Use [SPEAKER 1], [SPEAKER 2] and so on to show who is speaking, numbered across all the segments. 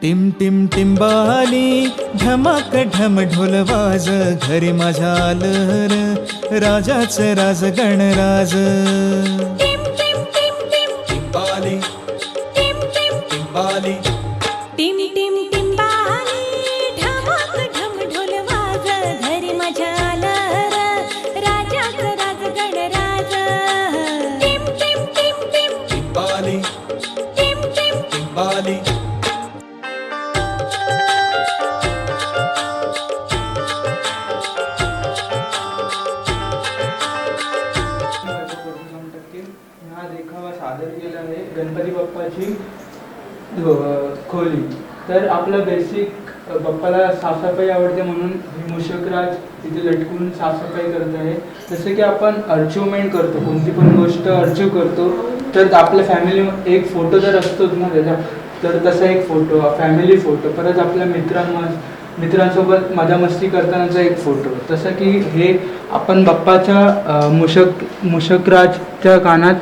[SPEAKER 1] Team team टिंबाली ढमाक ढम ढोलवाज घरी माझ्या आलं राजाच राज गणराज.
[SPEAKER 2] टिम
[SPEAKER 3] हा देखावा सादर केला आहे गणपती बाप्पाची खोली. तर आपलं बेसिक बाप्पाला साफसफाई आवडते म्हणून मुशकराज मूषकराज तिथे लटकून साफसफाई करत आहे. जसं की आपण अर्चिवमेंट करतो कोणती पण गोष्ट अर्चिव करतो तर आपल्या फॅमिली एक फोटो जर असतोच ना त्याचा तर तसा एक फोटो फॅमिली फोटो परत आपल्या मित्रांना मित्रांसोबत मजा मस्ती करतानाचा एक फोटो तसं की हे आपण बाप्पाच्या मुशक मूषक मूषकराजच्या कानात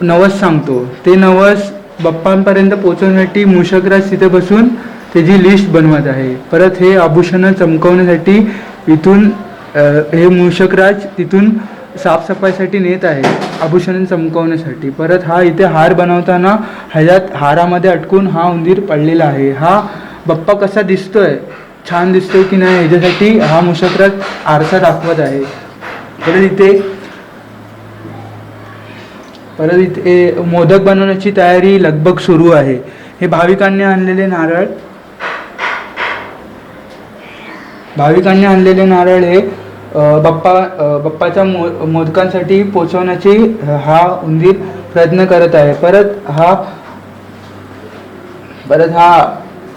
[SPEAKER 3] नवस सांगतो. ते नवस बाप्पांपर्यंत पोचवण्यासाठी मुशकराज तिथे बसून त्याची लिस्ट बनवत आहे. परत हे आभूषणं चमकवण्यासाठी इथून हे मूषकराज तिथून साफसफाईसाठी नेत आहे आभूषण चमकवण्यासाठी. परत हा इथे हार बनवताना ह्याच्यात हारामध्ये अटकून हा उंदीर पडलेला आहे. हा बप्पा कसा दिसतोय? छान दिसतोय की नाही ह्याच्यासाठी हा मूषकराज आरसा दाखवत आहे. परत इथे परत इथे मोदक बनवण्याची तयारी लगबग सुरू आहे. हे भाविकांनी आणलेले नारळ भाविकांनी आणलेले नारळ हे बाप्पा बाप्पाच्या मो मोदकांसाठी पोचवण्याची हा उंदीर प्रयत्न करत आहे परत हा परत हा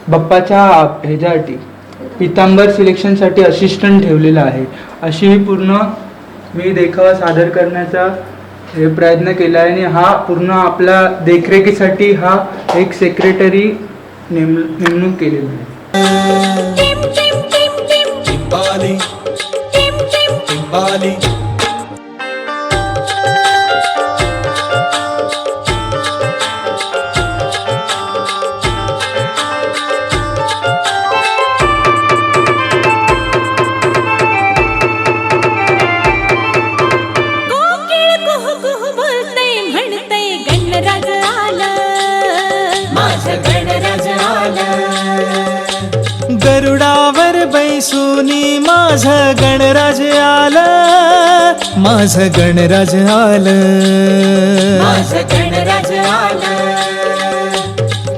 [SPEAKER 3] बाप्पाच्या ह्याच्यासाठी पितांबर सिलेक्शनसाठी असिस्टंट ठेवलेला आहे अशी ही पूर्ण मी देखावा सादर करण्याचा हे प्रयत्न केला आहे आणि हा पूर्ण आपल्या देखरेखीसाठी हा एक सेक्रेटरी नेम नेमणूक केलेला आहे
[SPEAKER 2] टिम
[SPEAKER 1] बैसुनी माझ गणराज आलं माझ गणराज आलं.
[SPEAKER 2] माझं गणराज आलं.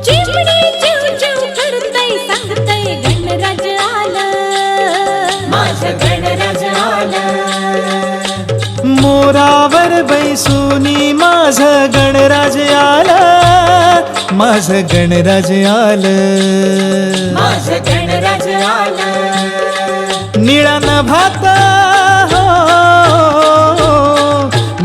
[SPEAKER 2] चिमणी चिव चिव करतय सांगतय गणराज आलं. माझं गणराज आलं.
[SPEAKER 1] मोरावर बैसुनी माझ गणराज आलं. माझ गणराज आलं
[SPEAKER 2] माझं गणराज आलं
[SPEAKER 1] निळा भात हो.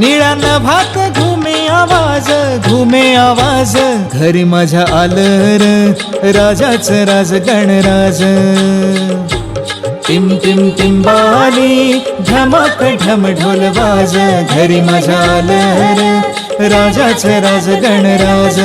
[SPEAKER 1] निळा भात घुमे आवाज घुमे आवाज. घरी माझ्या आलं र राजाच राज गणराज. टिम टिम टिंबाली ढमक ढम ढोल वाज घरी माझ्या आलं राजाच राज गणराज.